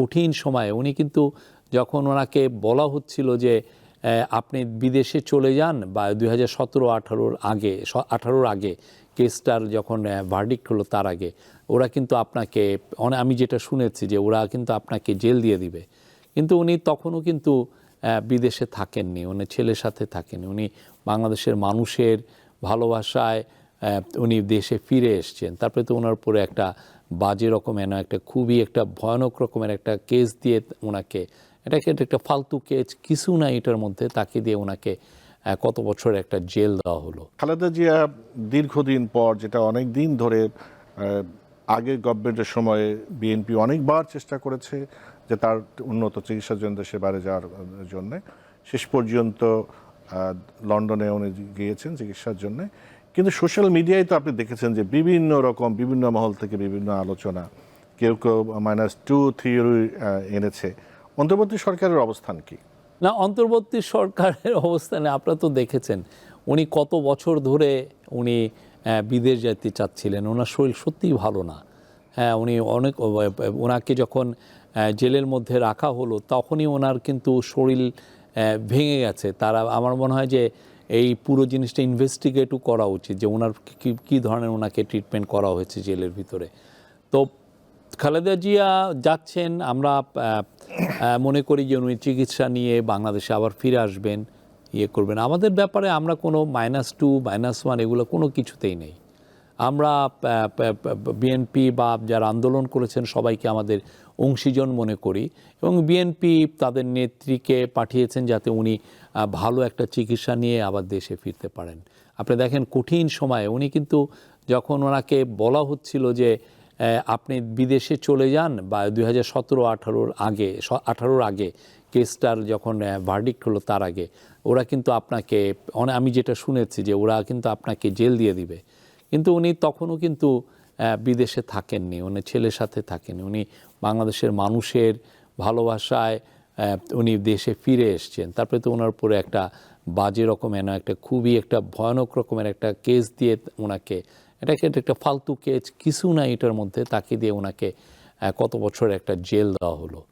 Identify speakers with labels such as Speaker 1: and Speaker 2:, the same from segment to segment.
Speaker 1: কঠিন সময়ে উনি কিন্তু যখন ওনাকে বলা হচ্ছিল যে আপনি বিদেশে চলে যান, বা দুই হাজার সতেরো আঠারোর আগে আঠারোর আগে কেসটার যখন ভার্ডিক্ট হলো তার আগে, ওরা কিন্তু আপনাকে আমি যেটা শুনেছি যে ওরা কিন্তু আপনাকে জেল দিয়ে দিবে। কিন্তু উনি তখনও কিন্তু বিদেশে থাকেননি, উনি ছেলের সাথে থাকেননি। উনি বাংলাদেশের মানুষের ভালোবাসায় উনি দেশে ফিরে এসছেন। তারপরে তো ওনার উপরে একটা বাজে রকমের না একটা খুবই একটা ভয়ানক রকমের একটা কেস দিয়ে ওনাকে এটাকে এটা একটা ফালতু কেস কিছু না এটার মধ্যে, তাকে দিয়ে ওনাকে কত বছর একটা জেল দেওয়া হলো।
Speaker 2: খালেদা জিয়া দীর্ঘদিন পর, যেটা অনেক দিন ধরে আগের গভর্নমেন্টের সময়ে বিএনপি অনেকবার চেষ্টা করেছে যে তার উন্নত চিকিৎসার জন্য দেশে বাইরে যাওয়ার জন্যে। শেষ পর্যন্ত লন্ডনে উনি গিয়েছেন চিকিৎসার জন্য। কিন্তু সোশ্যাল মিডিয়ায় তো আপনি দেখেছেন যে বিভিন্ন রকম, বিভিন্ন মহল থেকে বিভিন্ন আলোচনা, কেউ কেউ মাইনাস টু থিওরি এনেছে। অন্তর্বর্তী সরকারের অবস্থান কি?
Speaker 1: না, অন্তর্বর্তী সরকারের অবস্থানে আপনারা তো দেখেছেন। উনি কত বছর ধরে উনি বিদেশ যেতে চাচ্ছিলেন। ওনার শরীর সত্যিই ভালো না। হ্যাঁ উনি অনেক ওনাকে যখন জেলের মধ্যে রাখা হলো, তখনই ওনার কিন্তু শরীর ভেঙে গেছে। তারা, আমার মনে হয় যে এই পুরো জিনিসটা ইনভেস্টিগেটও করা উচিত যে ওনার কী কী ধরনের ওনাকে ট্রিটমেন্ট করা হয়েছে জেলের ভিতরে। তো খালেদা জিয়া যাচ্ছেন, আমরা মনে করি যে উনি চিকিৎসা নিয়ে বাংলাদেশে আবার ফিরে আসবেন ইয়ে করবেন। আমাদের ব্যাপারে আমরা কোনো মাইনাস টু মাইনাস ওয়ান এগুলো কোনো কিছুতেই নেই। আমরা বিএনপি বা যারা আন্দোলন করেছেন সবাইকে আমাদের অংশীজন মনে করি এবং বিএনপি তাদের নেত্রীকে পাঠিয়েছেন যাতে উনি ভালো একটা চিকিৎসা নিয়ে আবার দেশে ফিরতে পারেন। আপনি দেখেন কঠিন সময়ে উনি কিন্তু যখন ওনাকে বলা হচ্ছিল যে আপনি বিদেশে চলে যান বা দুই হাজার সতেরো, আঠারোর আগে আঠারোর আগে কেসটার যখন ভার্ডিক্ট হলো তার আগে, ওরা কিন্তু আপনাকে আমি যেটা শুনেছি যে ওরা কিন্তু আপনাকে জেল দিয়ে দিবে। কিন্তু উনি তখনও কিন্তু বিদেশে থাকেননি, উনি ছেলের সাথে থাকেননি, উনি বাংলাদেশের মানুষের ভালোবাসায় উনি দেশে ফিরে এসছেন। তারপরে তো ওনার উপরে একটা বাজে রকম না একটা খুবই একটা ভয়ানক রকমের একটা কেস দিয়ে ওনাকে এটা একটা ফালতু কেস কিছু না এটার মধ্যে তাকে দিয়ে ওনাকে কত বছর একটা জেল দেওয়া হলো।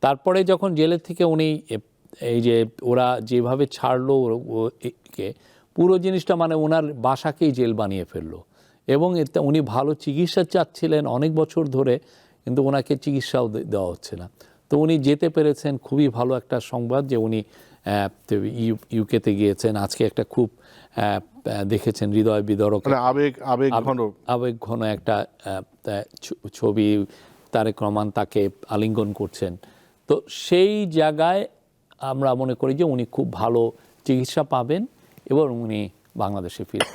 Speaker 1: তারপরে যখন জেলের থেকে উনি এই যে ওরা যেভাবে ছাড়লো ও- ও- একে পুরো জিনিসটা মানে ওনার বাসাকেই জেল বানিয়ে ফেলল। এবং এতে উনি ভালো চিকিৎসা চাচ্ছিলেন অনেক বছর ধরে কিন্তু ওনাকে চিকিৎসাও দেওয়া হচ্ছে না। তো উনি যেতে পেরেছেন খুবই ভালো একটা সংবাদ যে উনি ইউ- ইউকেতে গিয়েছেন। আজকে একটা খুব দেখেছেন হৃদয় বিদরক
Speaker 2: মানে আবেগ আবেগ ঘন।
Speaker 1: আবেগ ঘন একটা ছবি তারেক রহমান তাকে আলিঙ্গন করছেন। তো সেই জায়গায় আমরা মনে করি যে উনি খুব ভালো চিকিৎসা পাবেন। এবং উনি বাংলাদেশে ফিরে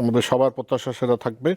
Speaker 2: আমাদের সবার প্রত্যাশা সেটা থাকবে।